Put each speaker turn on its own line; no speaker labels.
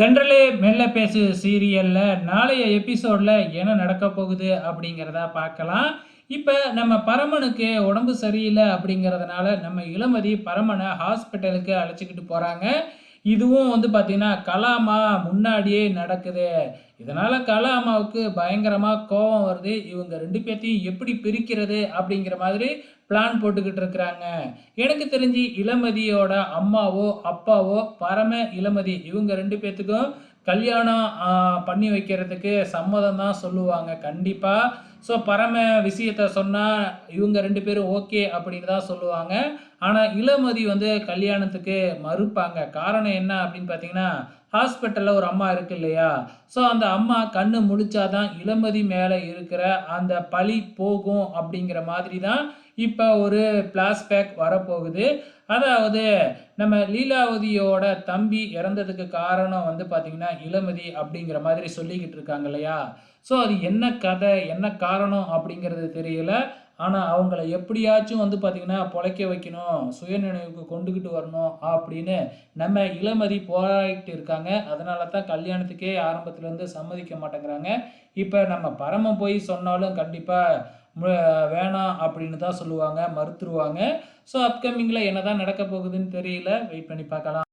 தென்றலே மெல்ல பேசு சீரியலில் நாளைய எபிசோடில் என்ன நடக்க போகுது அப்படிங்கிறத பார்க்கலாம். இப்போ நம்ம பரமனுக்கு உடம்பு சரியில்லை அப்படிங்கிறதுனால நம்ம இளமதி பரமனை ஹாஸ்பிட்டலுக்கு அழைச்சிக்கிட்டு போகிறாங்க இதுவும் வந்து பார்த்திங்கன்னா கலாமா முன்னாடியே நடக்குது. இதனால் கலாமாவுக்கு பயங்கரமாக கோபம் வருது. இவங்க ரெண்டு பேர்த்தையும் எப்படி பிரிக்கிறது அப்படிங்கிற மாதிரி பிளான் போட்டுக்கிட்டு இருக்கிறாங்க. எனக்கு தெரிஞ்சு இளமதியோட அம்மாவோ அப்பாவோ பரம இளமதி இவங்க ரெண்டு பேர்த்துக்கும் கல்யாணம் பண்ணி வைக்கிறதுக்கு சம்மதம் தான் சொல்லுவாங்க. கண்டிப்பாக ஸோ பரம விஷயத்த சொன்னால் இவங்க ரெண்டு பேரும் ஓகே அப்படின்னு தான் சொல்லுவாங்க. ஆனால் இளமதி வந்து கல்யாணத்துக்கு மறுப்பாங்க. காரணம் என்ன அப்படின்னு பார்த்தீங்கன்னா ஹாஸ்பிட்டலில் ஒரு அம்மா இருக்கு இல்லையா? ஸோ அந்த அம்மா கண்ணு முழிச்சாதான் இளமதி மேலே இருக்கிற அந்த பழி போகும் அப்படிங்கிற மாதிரி தான் இப்போ ஒரு பிளாஸ்பேக் வரப்போகுது. அதாவது நம்ம லீலாவதியோட தம்பி இறந்ததுக்கு காரணம் வந்து பார்த்திங்கன்னா இளமதி அப்படிங்கிற மாதிரி சொல்லிக்கிட்டு இருக்காங்க இல்லையா? ஸோ அது என்ன கதை என்ன காரணம் அப்படிங்கிறது தெரியல. ஆனால் அவங்கள எப்படியாச்சும் வந்து பார்த்திங்கன்னா பொழைக்க வைக்கணும் சுயநினைவுக்கு கொண்டுக்கிட்டு வரணும் அப்படின்னு நம்ம இளமதி போராடிட்டு இருக்காங்க. அதனால தான் கல்யாணத்துக்கே ஆரம்பத்துலேருந்து சம்மதிக்க மாட்டேங்கிறாங்க. இப்போ நம்ம பரமம் போய் சொன்னாலும் கண்டிப்பாக வேணாம் அப்படின்னு தான் சொல்லுவாங்க மறுத்துருவாங்க. ஸோ அப்கமிங்கில் என்ன தான் நடக்க போகுதுன்னு தெரியல. வெயிட் பண்ணி பார்க்கலாம்.